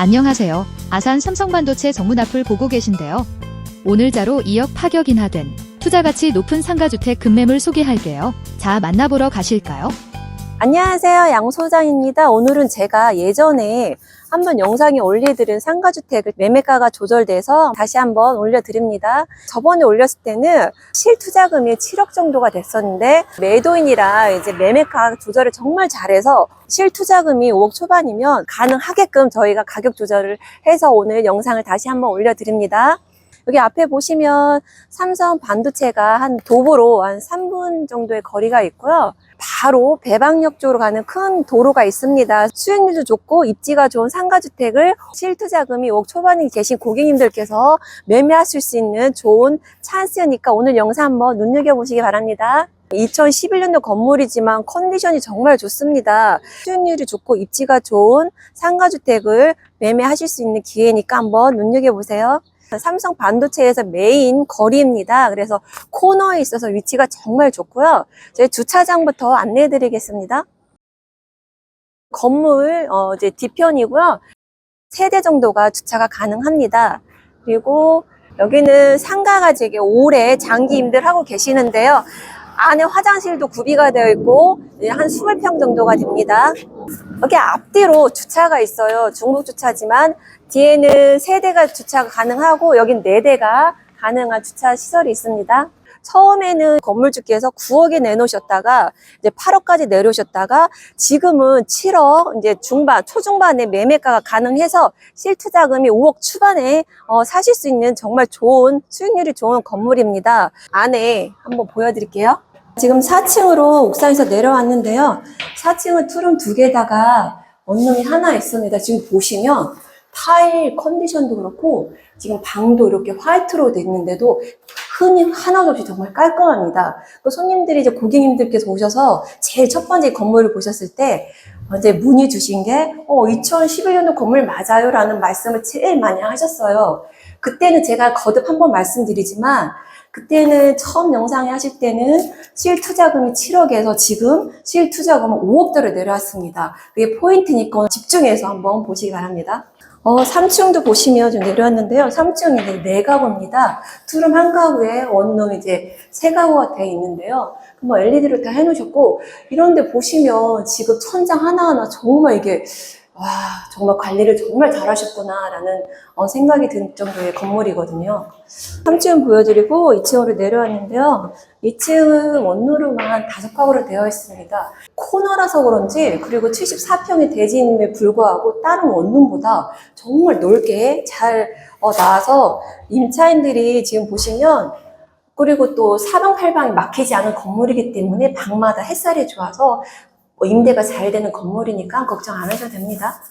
안녕하세요. 아산 삼성반도체 정문 앞을 보고 계신데요. 오늘자로 2억 파격 인하된 투자 가치 높은 상가주택 급매물 소개할게요. 자, 만나보러 가실까요? 안녕하세요. 양 소장입니다. 오늘은 제가 예전에 한번 영상에 올려드린 상가주택을 매매가가 조절돼서 다시 한번 올려드립니다. 저번에 올렸을 때는 실투자금이 7억 정도가 됐었는데 매도인이라 이제 매매가 조절을 정말 잘해서 실투자금이 5억 초반이면 가능하게끔 저희가 가격 조절을 해서 오늘 영상을 다시 한번 올려드립니다. 여기 앞에 보시면 삼성 반도체가 한 도보로 한 3분 정도의 거리가 있고요. 바로 배방역 쪽으로 가는 큰 도로가 있습니다. 수익률도 좋고 입지가 좋은 상가주택을 실투자금이 5억 초반이 계신 고객님들께서 매매하실 수 있는 좋은 찬스니까 오늘 영상 한번 눈여겨보시기 바랍니다. 2011년도 건물이지만 컨디션이 정말 좋습니다. 수익률이 좋고 입지가 좋은 상가주택을 매매하실 수 있는 기회니까 한번 눈여겨보세요. 삼성 반도체에서 메인 거리입니다. 그래서 코너에 있어서 위치가 정말 좋고요. 저희 주차장부터 안내해 드리겠습니다. 건물 어, 이제 뒤편이고요. 세대 정도가 주차가 가능합니다. 그리고 여기는 상가가 되게 오래 장기 임대를 하고 계시는데요. 안에 화장실도 구비가 되어 있고 이제 한 20평 정도가 됩니다. 여기 앞뒤로 주차가 있어요. 중복 주차지만 뒤에는 세 대가 주차가 가능하고 여긴 네 대가 가능한 주차 시설이 있습니다. 처음에는 건물주께서 9억에 내놓으셨다가 이제 8억까지 내려오셨다가 지금은 7억 이제 중반 초중반에 매매가가 가능해서 실투자금이 5억 초반에 어, 사실 수 있는 정말 좋은 수익률이 좋은 건물입니다. 안에 한번 보여드릴게요. 지금 4층으로 옥상에서 내려왔는데요. 4층은 투룸 두 개다가 원룸이 하나 있습니다. 지금 보시면 타일 컨디션도 그렇고 지금 방도 이렇게 화이트로 돼 있는데도 흠이 하나도 없이 정말 깔끔합니다. 그 손님들이 이제 고객님들께서 오셔서 제일 첫 번째 건물을 보셨을 때 이제 문의 주신 게 어, 2011년도 건물 맞아요 라는 말씀을 제일 많이 하셨어요. 그때는 제가 거듭 한번 말씀드리지만 그때는 처음 영상에 하실 때는 실투자금이 7억에서 지금 실투자금은 5억대로 내려왔습니다. 그게 포인트니까 집중해서 한번 보시기 바랍니다. 어, 3층도 보시면 좀 내려왔는데요. 3층이 이제 네 가구입니다. 투룸 한 가구에 원룸 이제 세 가구가 되어 있는데요. 뭐 LED를 다 해놓으셨고, 이런데 보시면 지금 천장 하나하나 정말 이게, 와, 정말 관리를 정말 잘하셨구나라는 어, 생각이 든 정도의 건물이거든요. 3층 보여드리고 2층으로 내려왔는데요. 2층은 원룸으로만 다섯 가구로 되어 있습니다. 코너라서 그런지 그리고 74평의 대지임에 불구하고 다른 원룸보다 정말 넓게 잘 어, 나와서 임차인들이 지금 보시면 그리고 또 사방팔방이 막히지 않은 건물이기 때문에 방마다 햇살이 좋아서 뭐 임대가 잘 되는 건물이니까 걱정 안 하셔도 됩니다.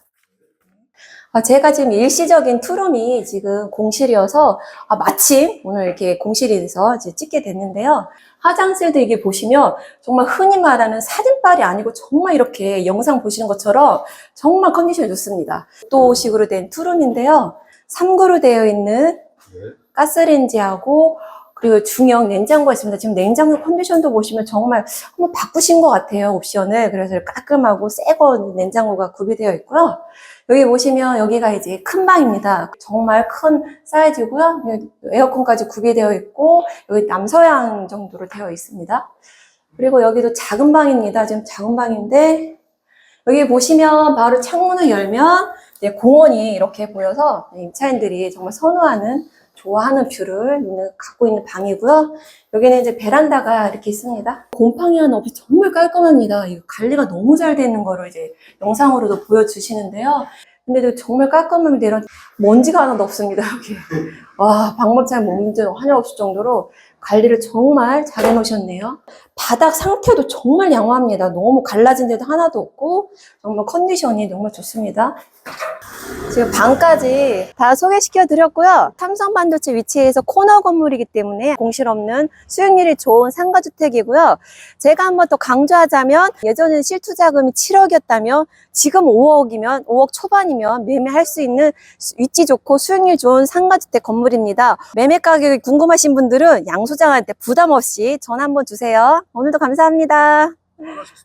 아, 제가 지금 일시적인 투룸이 지금 공실이어서 아, 마침 오늘 이렇게 공실에서 이제 찍게 됐는데요. 화장실도 이게 보시면 정말 흔히 말하는 사진빨이 아니고 정말 이렇게 영상 보시는 것처럼 정말 컨디션이 좋습니다. 또식으로 된 투룸인데요. 3구로 되어 있는 가스레인지하고 그리고 중형 냉장고가 있습니다. 지금 냉장고 컨디션도 보시면 정말 한번 바꾸신 것 같아요, 옵션을. 그래서 깔끔하고 새거 냉장고가 구비되어 있고요. 여기 보시면 여기가 이제 큰 방입니다. 정말 큰 사이즈고요. 에어컨까지 구비되어 있고 여기 남서양 정도로 되어 있습니다. 그리고 여기도 작은 방입니다. 지금 작은 방인데 여기 보시면 바로 창문을 열면 공원이 이렇게 보여서 임차인들이 정말 선호하는 좋아하는 뷰를 있는- 갖고 있는 방이고요. 여기는 이제 베란다가 이렇게 있습니다. 곰팡이 하나 없이 정말 깔끔합니다. 이거 관리가 너무 잘 되는 거를 이제 영상으로도 보여주시는데요. 근데도 정말 깔끔합니다. 이런 먼지가 하나도 없습니다, 여기. 와, 방법잘 문제 하나 없을 정도로 관리를 정말 잘 해놓으셨네요. 바닥 상태도 정말 양호합니다. 너무 갈라진 데도 하나도 없고, 정말 컨디션이 정말 좋습니다. 지금 방까지 다 소개시켜 드렸고요. 삼성 반도체 위치에서 코너 건물이기 때문에 공실 없는 수익률이 좋은 상가주택이고요. 제가 한 번 더 강조하자면 예전에는 실투자금이 7억이었다면 지금 5억이면 5억 초반이면 매매할 수 있는 수- 위치 좋고 수익률 좋은 상가주택 건물입니다. 매매 가격이 궁금하신 분들은 양 소장한테 부담 없이 전화 한번 주세요. 오늘도 감사합니다.